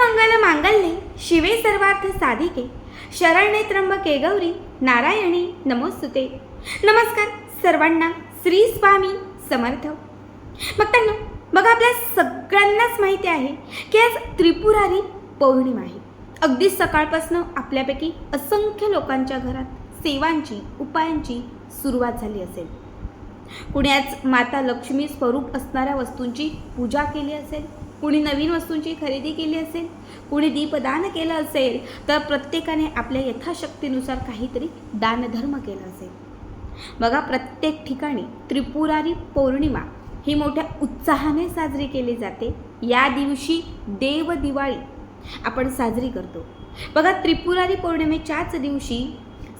सर्वमंगल मांगल्ये शिवे सर्वार्थ साधिके. शरण्ये त्र्यंबके गौरी नारायणी नमोस्तुते. नमस्कार सर्वांना श्री स्वामी समर्थ. भक्तांनो मग आपल्या सगळ्यांनाच माहिती आहे की आज त्रिपुरारी पौर्णिमा आहे. अगदी सकाळपासून आपल्यापैकी असंख्य लोकांच्या घरात सेवांची उपायांची सुरुवात झाली असेल. कुणी आज माता लक्ष्मी स्वरूप असणाऱ्या वस्तूंची पूजा केली असेल? कुणी नवीन वस्तूंची खरेदी केली असेल कुणी दीपदान केलं असेल तर प्रत्येकाने आपल्या यथाशक्तीनुसार काहीतरी दानधर्म केला असेल. बघा प्रत्येक ठिकाणी त्रिपुरारी पौर्णिमा ही मोठ्या उत्साहाने साजरी केली जाते. या दिवशी देव दिवाळी आपण साजरी करतो. बघा त्रिपुरारी पौर्णिमेच्याच दिवशी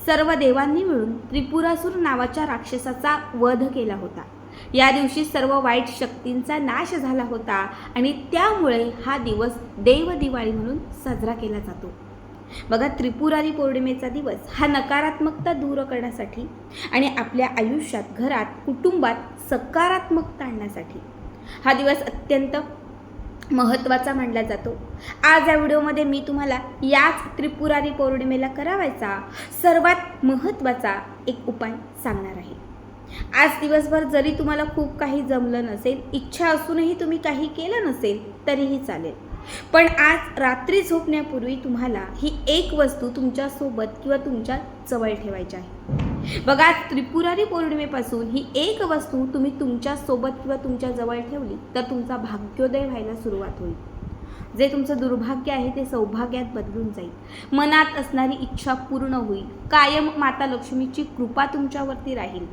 सर्व देवांनी मिळून त्रिपुरासूर नावाच्या राक्षसाचा वध केला होता. या दिवशी सर्व वाईट शक्तींचा नाश झाला होता आणि त्यामुळे हा दिवस देव दिवाळी म्हणून साजरा केला जातो. बघा त्रिपुरारी पौर्णिमेचा दिवस हा नकारात्मकता दूर करण्यासाठी आणि आपल्या आयुष्यात घरात कुटुंबात सकारात्मकता आणण्यासाठी हा दिवस अत्यंत महत्त्वाचा मानला जातो. आज या व्हिडिओमध्ये मी तुम्हाला याच त्रिपुरारी पौर्णिमेला करावायचा सर्वात महत्त्वाचा एक उपाय सांगणार आहे. आज दिवसभर जरी तुम्हाला खूप काही जमलं नसेल इच्छा असूनही तुम्ही काही केलं नसेल तरीही चालेल. पण आज रात्री झोपण्यापूर्वी तुम्हाला ही एक वस्तू तुमच्यासोबत किंवा तुमच्या जवळ ठेवायची आहे. बघा आज त्रिपुरारी पौर्णिमेपासून ही एक वस्तू तुम्ही तुमच्यासोबत किंवा तुमच्या जवळ ठेवली तर तुमचा भाग्योदय व्हायला सुरुवात होईल. जे तुमचं दुर्भाग्य आहे ते सौभाग्यात बदलून जाईल. मनात असणारी इच्छा पूर्ण होईल. कायम माता लक्ष्मीची कृपा तुमच्यावरती राहील.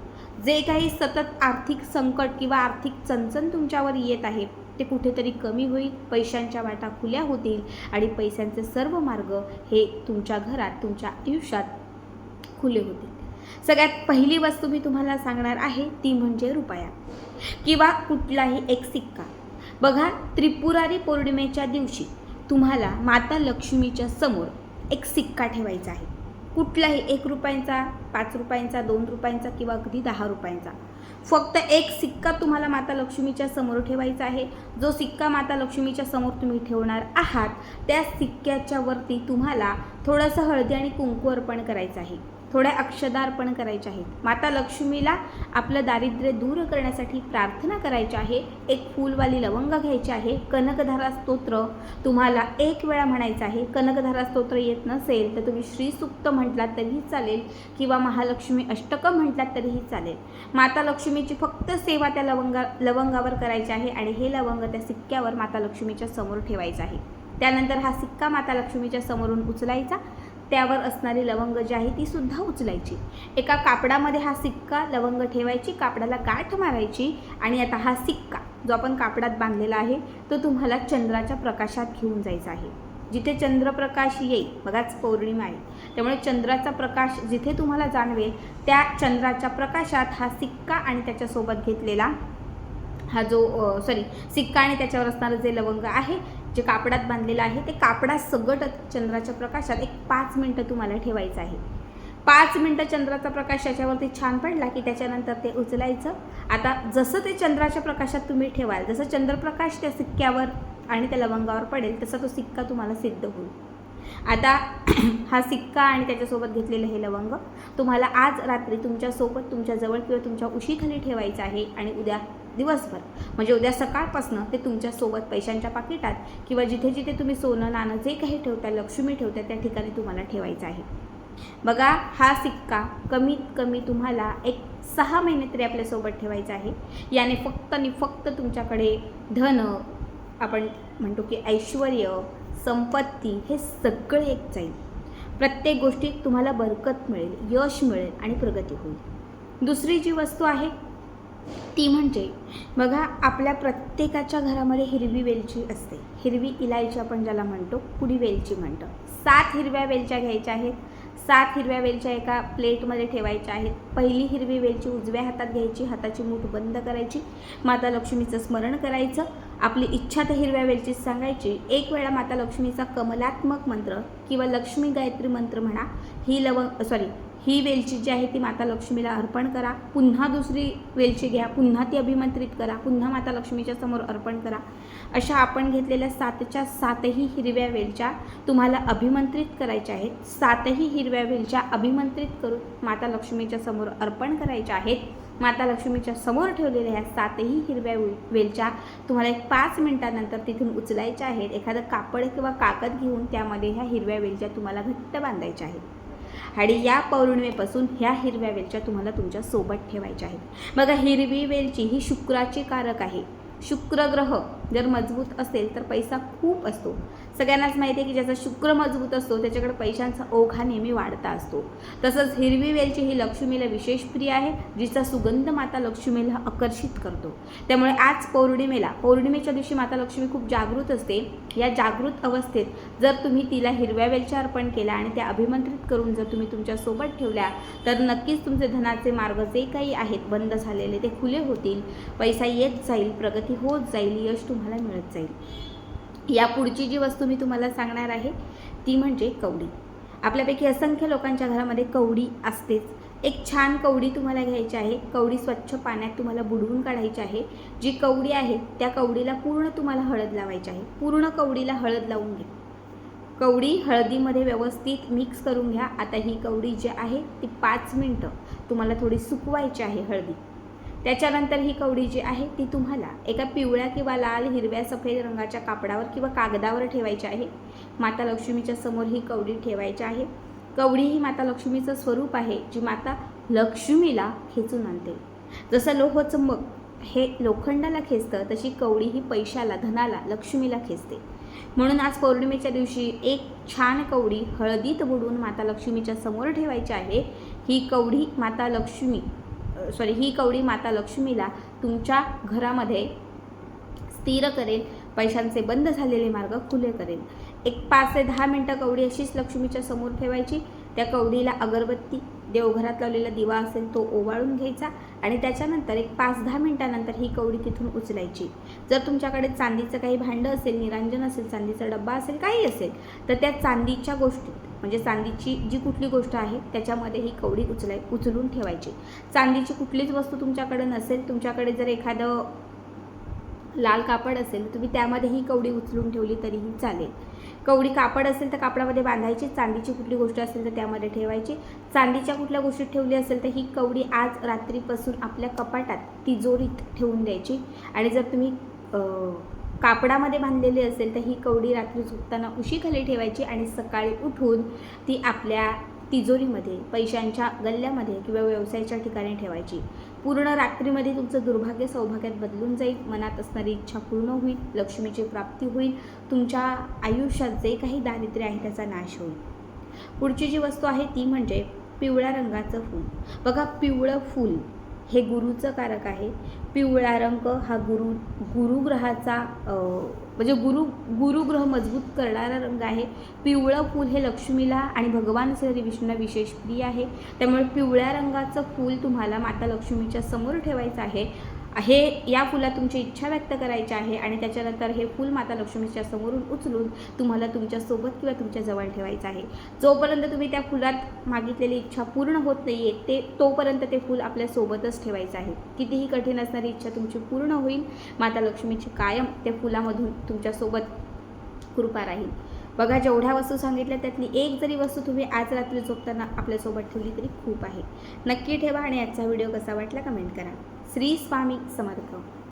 जे काही सतत आर्थिक संकट किंवा आर्थिक चणचण तुमच्यावर येत आहे ते कुठेतरी कमी होईल पैशांच्या वाटा खुल्या होतील आणि पैशांचे सर्व मार्ग हे तुमच्या घरात तुमच्या आयुष्यात खुले होतील. सगळ्यात पहिली वस्तू मी तुम्हाला सांगणार आहे ती म्हणजे रुपया. किंवा कुठलाही एक सिक्का. बघा त्रिपुरारी पौर्णिमेच्या दिवशी तुम्हाला माता लक्ष्मीच्या समोर एक सिक्का ठेवायचा आहे. कुठलाही एक रुपयांचा पाच रुपयांचा दोन रुपयांचा किंवा अगदी दहा रुपयांचा. फक्त एक सिक्का तुम्हाला माता लक्ष्मीच्या समोर ठेवायचा आहे. जो सिक्का माता लक्ष्मीच्या समोर तुम्ही ठेवणार आहात त्या सिक्क्याच्या वरती तुम्हाला थोडंसं हळदी आणि कुंकू अर्पण करायचं आहे. थोड्या अक्षदा अर्पण करायच्या आहेत. माता लक्ष्मीला आपलं दारिद्र्य दूर करण्यासाठी प्रार्थना करायची आहे. एक फूलवाली लवंग घ्यायची आहे. कनकधारा स्तोत्र तुम्हाला एक वेळा म्हणायचं आहे. कनकधारा स्तोत्र येत नसेल तर तुम्ही श्रीसुक्त म्हटलात तरीही चालेल किंवा महालक्ष्मी अष्टकं म्हटलात तरीही चालेल. माता लक्ष्मीची फक्त सेवा त्या लवंगा लवंगावर करायची आहे आणि हे लवंग त्या सिक्क्यावर माता लक्ष्मीच्या समोर ठेवायचं आहे. त्यानंतर हा सिक्का माता लक्ष्मीच्या समोरून उचलायचा. त्यावर असणारी लवंग जी आहे ती सुद्धा उचलायची. एका कापडामध्ये हा सिक्का लवंग ठेवायची कापडाला गाठ मारायची आणि आता हा सिक्का जो आपण कापडात बांधलेला आहे तो तुम्हाला चंद्राच्या प्रकाशात घेऊन जायचा आहे. जिथे चंद्रप्रकाश येईल बघाच पौर्णिमा आहे त्यामुळे चंद्राचा प्रकाश जिथे तुम्हाला जाणवेल त्या चंद्राच्या प्रकाशात हा सिक्का आणि त्याच्यासोबत घेतलेला हा जो सॉरी सिक्का आणि त्याच्यावर असणारं जे लवंग आहे जे कापडात बांधलेलं आहे ते कापडात सगट चंद्राच्या प्रकाशात एक पाच मिनटं तुम्हाला ठेवायचं आहे. पाच मिनटं चंद्राचा प्रकाश त्याच्यावरती छान पडला की त्याच्यानंतर ते उचलायचं. आता जसं ते चंद्राच्या प्रकाशात तुम्ही ठेवाल जसं चंद्रप्रकाश त्या सिक्क्यावर आणि त्या लवंगावर पडेल तसा तो सिक्का तुम्हाला सिद्ध होईल. आता हा सिक्का आणि त्याच्यासोबत घेतलेलं हे लवंग तुम्हाला आज रात्री तुमच्यासोबत तुमच्याजवळ किंवा तुमच्या उशीखाली ठेवायचं आहे आणि उद्या दिवसभर. म्हणजे उद्या सकाळपासनं ते तुमच्यासोबत पैशांच्या पाकिटात किंवा जिथे जिथे तुम्ही सोनं नाणं जे काही ठेवता लक्ष्मी ठेवता त्या ठिकाणी तुम्हाला ठेवायचं आहे. बघा हा सिक्का कमीत कमी तुम्हाला एक सहा महिने तरी आपल्यासोबत ठेवायचा आहे. याने फक्त आणि फक्त तुमच्याकडे धन आपण म्हणतो की ऐश्वर संपत्ती हे सगळं एक जाईल. प्रत्येक गोष्टीत तुम्हाला बरकत मिळेल यश मिळेल आणि प्रगती होईल. दुसरी जी वस्तू आहे ती म्हणजे बघा आपल्या प्रत्येकाच्या घरामध्ये हिरवी वेलची असते. हिरवी इलायची आपण ज्याला म्हणतो पुडी वेलची म्हणतो. सात हिरव्या वेलच्या घ्यायच्या आहेत. सात हिरव्या वेलच्या एका प्लेटमध्ये ठेवायच्या आहेत. पहिली हिरवी वेलची उजव्या हातात घ्यायची हाताची मूठ बंद करायची. माता लक्ष्मीचं स्मरण करायचं. आपली इच्छा तर हिरव्या वेलचीच सांगायची. एक वेळा माता लक्ष्मीचा कमलात्मक मंत्र किंवा लक्ष्मी गायत्री मंत्र म्हणा ही लवंग सॉरी ही वेलची जी आहे ती माता लक्ष्मीला अर्पण करा. पुन्हा दुसरी वेलची घ्या. पुन्हा ती अभिमंत्रित करा. पुन्हा माता लक्ष्मीच्या समोर अर्पण करा. अशा आपण घेतलेल्या सातच्या सातही हिरव्या वेलच्या तुम्हाला अभिमंत्रित करायच्या आहेत. सातही हिरव्या वेलच्या अभिमंत्रित करून माता लक्ष्मीच्या समोर अर्पण करायच्या आहेत. माता लक्ष्मीच्या समोर ठेवलेल्या ह्या सातही हिरव्या वेलच्या तुम्हाला एक पाच मिनिटानंतर तिथून उचलायच्या आहेत. एखादं कापड किंवा कागद घेऊन त्यामध्ये ह्या हिरव्या वेलच्या तुम्हाला घट्ट बांधायच्या आहेत. आणि या पौर्णिमेपासून ह्या हिरव्या वेलच्या तुम्हाला तुमच्यासोबत ठेवायच्या आहेत. बघा हिरवी वेलची ही शुक्राची कारक आहे. शुक्र ग्रह जर मजबूत असेल तर पैसा खूप असतो. सगळ्यांनाच माहिती आहे की ज्याचा शुक्र मजबूत असतो त्याच्याकडे पैशांचा ओघ हा नेहमी वाढता असतो. तसंच हिरवी वेलची ही लक्ष्मीला विशेष प्रिय आहे जिचा सुगंध माता लक्ष्मीला आकर्षित करतो. त्यामुळे आज पौर्णिमेला पौर्णिमेच्या दिवशी माता लक्ष्मी खूप जागृत असते. या जागृत अवस्थेत जर तुम्ही तिला हिरव्या वेलच्या अर्पण केल्या आणि त्या अभिमंत्रित करून जर तुम्ही तुमच्यासोबत ठेवल्या तर नक्कीच तुमचे धनाचे मार्ग जे काही आहेत बंद झालेले ते खुले होतील. पैसा येत जाईल प्रगती होत जाईल यश तुम्हाला मिळत जाईल. या पुढची जी वस्तू मी तुम्हाला सांगणार आहे ती म्हणजे कवडी. आपल्यापैकी असंख्य लोकांच्या घरामध्ये कवडी असतेच. एक छान कवडी तुम्हाला घ्यायची आहे. कवडी स्वच्छ पाण्यात तुम्हाला बुडवून काढायची आहे. जी कवडी आहे त्या कवडीला पूर्ण तुम्हाला हळद लावायची आहे. पूर्ण कवडीला हळद लावून घ्या. कवडी हळदीमध्ये व्यवस्थित मिक्स करून घ्या. आता ही कवडी जी आहे ती पाच मिनटं तुम्हाला थोडी सुकवायची आहे हळदी. त्याच्यानंतर ही कवडी जी आहे ती तुम्हाला एका पिवळ्या किंवा लाल हिरव्या सफेद रंगाच्या कापडावर किंवा कागदावर ठेवायची आहे. माता लक्ष्मीच्या समोर ही कवडी ठेवायची आहे. कवडी ही माता लक्ष्मीचं स्वरूप आहे जी माता लक्ष्मीला खेचून आणते. जसं लोहचंबक हे लोखंडाला खेचतं तशी कवडी ही पैशाला धनाला लक्ष्मीला खेचते. म्हणून आज पौर्णिमेच्या दिवशी एक छान कवडी हळदीत बुडून माता लक्ष्मीच्या समोर ठेवायची आहे. ही कवडी माता लक्ष्मी सॉरी ही कवडी माता लक्ष्मीला तुमच्या घरामध्ये स्थिर करेल पैशांचे बंद झालेले मार्ग खुले करेल. एक पाच ते दहा मिनटं कवडी अशीच लक्ष्मीच्या समोर ठेवायची त्या कवडीला अगरबत्ती देवघरात लावलेला दिवा असेल तो ओवाळून घ्यायचा आणि त्याच्यानंतर एक पाच दहा मिनटानंतर ही कवडी तिथून उचलायची. जर तुमच्याकडे चांदीचं काही भांडं असेल निरांजन असेल चांदीचा डब्बा असेल काही असेल तर त्या चांदीच्या गोष्टीत म्हणजे चांदीची जी कुठली गोष्ट आहे त्याच्यामध्ये ही कवडी उचलाय उचलून ठेवायची. चांदीची कुठलीच वस्तू तुमच्याकडे नसेल तुमच्याकडे जर एखादं लाल कापड असेल तर तुम्ही त्यामध्ये ही कवडी उचलून ठेवली तरीही चालेल. कवडी कापड असेल तर कापडामध्ये बांधायची चांदीची कुठली गोष्ट असेल तर त्यामध्ये ठेवायची. चांदीच्या कुठल्या गोष्टीत ठेवली असेल तर ही कवडी आज रात्रीपासून आपल्या कपाटात तिजोरीत ठेवून द्यायची. आणि जर तुम्ही कापडामध्ये बांधलेली असेल तर ही कवडी रात्री झोपताना उशीखाली ठेवायची आणि सकाळी उठून ती आपल्या तिजोरीमध्ये पैशांच्या गल्ल्यामध्ये किंवा व्यवसायाच्या ठिकाणी ठेवायची. पूर्ण रात्रीमध्ये तुमचं दुर्भाग्य सौभाग्यात बदलून जाईल मनात असणारी इच्छा पूर्ण होईल लक्ष्मीची प्राप्ती होईल तुमच्या आयुष्यात जे काही दारिद्र्य आहे त्याचा नाश होईल. पुढची जी वस्तू आहे ती म्हणजे पिवळ्या रंगाचं फूल. बघा पिवळं फूल. हे गुरुचं कारक आहे. पिवळा रंग हा गुरु गुरुग्रहाचा म्हणजे गुरु गुरुग्रह मजबूत करणारा रंग आहे. पिवळं फूल हे लक्ष्मीला आणि भगवान श्री विष्णूला विशेष प्रिय आहे. त्यामुळे पिवळ्या रंगाचं फूल तुम्हाला माता लक्ष्मीच्या समोर ठेवायचं आहे. हे या फुलात तुमची इच्छा व्यक्त करायची आहे आणि त्याच्यानंतर हे फूल माता लक्ष्मीच्या समोरून उचलून तुम्हाला तुमच्यासोबत किंवा तुमच्या जवळ ठेवायचं आहे. जोपर्यंत तुम्ही त्या फुलात मागितलेली इच्छा पूर्ण होत नाही आहे ते तोपर्यंत ते फूल आपल्यासोबतच ठेवायचं आहे. कितीही कठीण असणारी इच्छा तुमची पूर्ण होईल. माता लक्ष्मीची कायम त्या फुलामधून तुमच्यासोबत कृपा राहील. बघा जेवढ्या वस्तू सांगितल्या त्यातली एक जरी वस्तू तुम्ही आज रात्री झोपताना आपल्यासोबत ठेवली तरी खूप आहे. नक्की ठेवा आणि आजचा व्हिडिओ कसा वाटला कमेंट करा. श्री स्वामी समर्थ